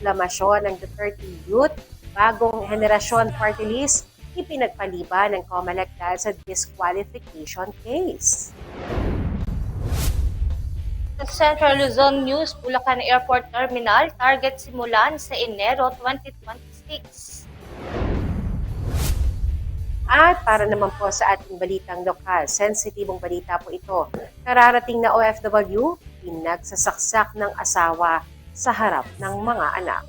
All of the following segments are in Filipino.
proklamasyon ng Duterte Youth, bagong henerasyon party list, ipinagpaliban ng COMELEC dahil sa disqualification case. Sa Central Luzon News, Bulacan Airport Terminal, target simulan sa Enero 2026. At para naman po sa ating balitang lokal, sensitibong balita po ito. Kararating na OFW, pinagsasaksak ng asawa sa harap ng mga anak.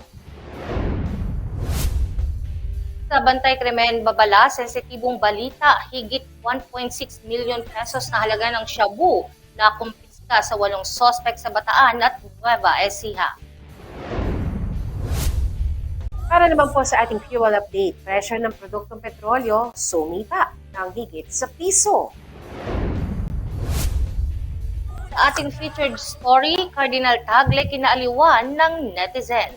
Sa Bantay Krimen Babala, sensitibong balita, higit 1.6 million pesos na halaga ng shabu na kumpiska sa walong sospek sa Bataan at Nueva Ecija. Para naman po sa ating fuel update, presyo ng produktong petrolyo sumipa ng higit sa piso. Sa ating featured story, Cardinal Tagle kinaaliwan ng netizen.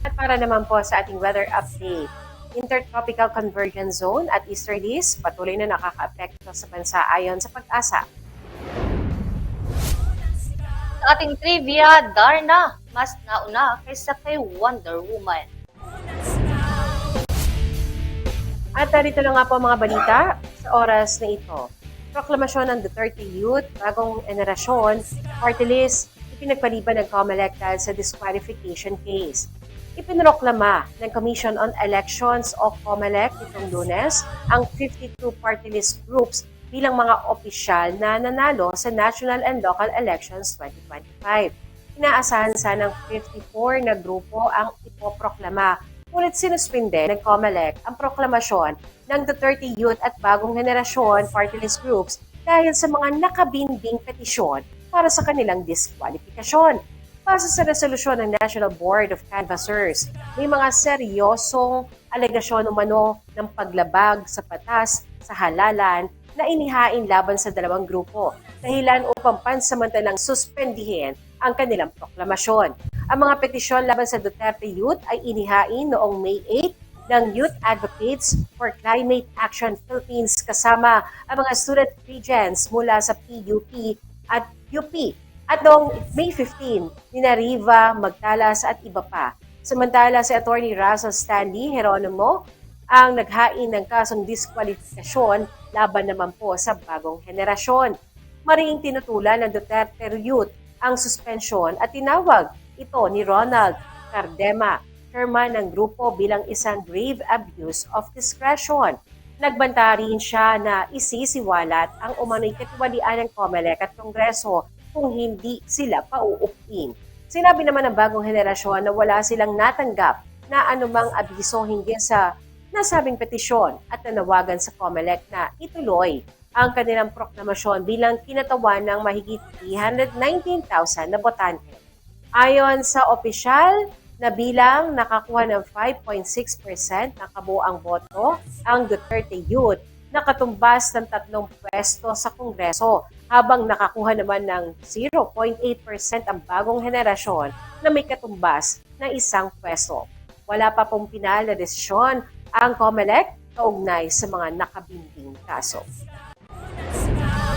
At para naman po sa ating weather update, Intertropical Convergence Zone at Easterlies patuloy na nakaka-apekto sa bansa ayon sa pag-asa. Sa ating trivia, Darna, mas nauna kaysa kay Wonder Woman. At narito na nga po mga balita sa oras na ito. Proklamasyon ng Duterte Youth, bagong generasyon, party list, ipinagpaliban ng COMELEC dahil sa disqualification case. Ipinroklama ng Commission on Elections o COMELEC itong lunes ang 52 party list groups bilang mga opisyal na nanalo sa national and local elections 2025. Inaasahan sanang 54 na grupo ang ipoproklama Ngunit sinuspinde ng COMELEC ang proklamasyon ng Duterte Youth at Bagong Henerasyon Party List Groups dahil sa mga nakabinding petisyon para sa kanilang diskwalifikasyon. Base sa resolusyon ng National Board of Canvassers, may mga seryosong alegasyon umano ng paglabag sa patas sa halalan na inihain laban sa dalawang grupo, dahilan upang pansamantalang suspendihin ang kanilang proklamasyon. Ang mga petisyon laban sa Duterte Youth ay inihain noong May 8 ng Youth Advocates for Climate Action Philippines kasama ang mga student regents mula sa PUP at UP. At noong May 15, nina Riva, Magtalas at iba pa. Samantala si Attorney Russell Stanley Geronimo ang naghain ng kasong diskwalifikasyon laban naman po sa bagong henerasyon. Mariing tinutulan ng Duterte Youth ang suspensyon at tinawag ito ni Ronald Cardema, chairman ng grupo bilang isang grave abuse of discretion. Nagbanta rin siya na isisiwalat ang umano'y katiwalian ng COMELEC at Kongreso kung hindi sila pauupin. Sinabi naman ng bagong henerasyon na wala silang natanggap na anumang abiso hinggil sa nasabing petisyon at nanawagan sa COMELEC na ituloy ang kanilang proklamasyon bilang kinatawan ng mahigit 319,000 na botante. Ayon sa opisyal na bilang nakakuha ng 5.6% ng kabuang boto ang Duterte Youth na katumbas ng tatlong pwesto sa Kongreso habang nakakuha naman ng 0.8% ang bagong henerasyon na may katumbas na isang pwesto. Wala pa pong pinal na desisyon ang COMELEC kaugnay sa mga nakabinding kaso.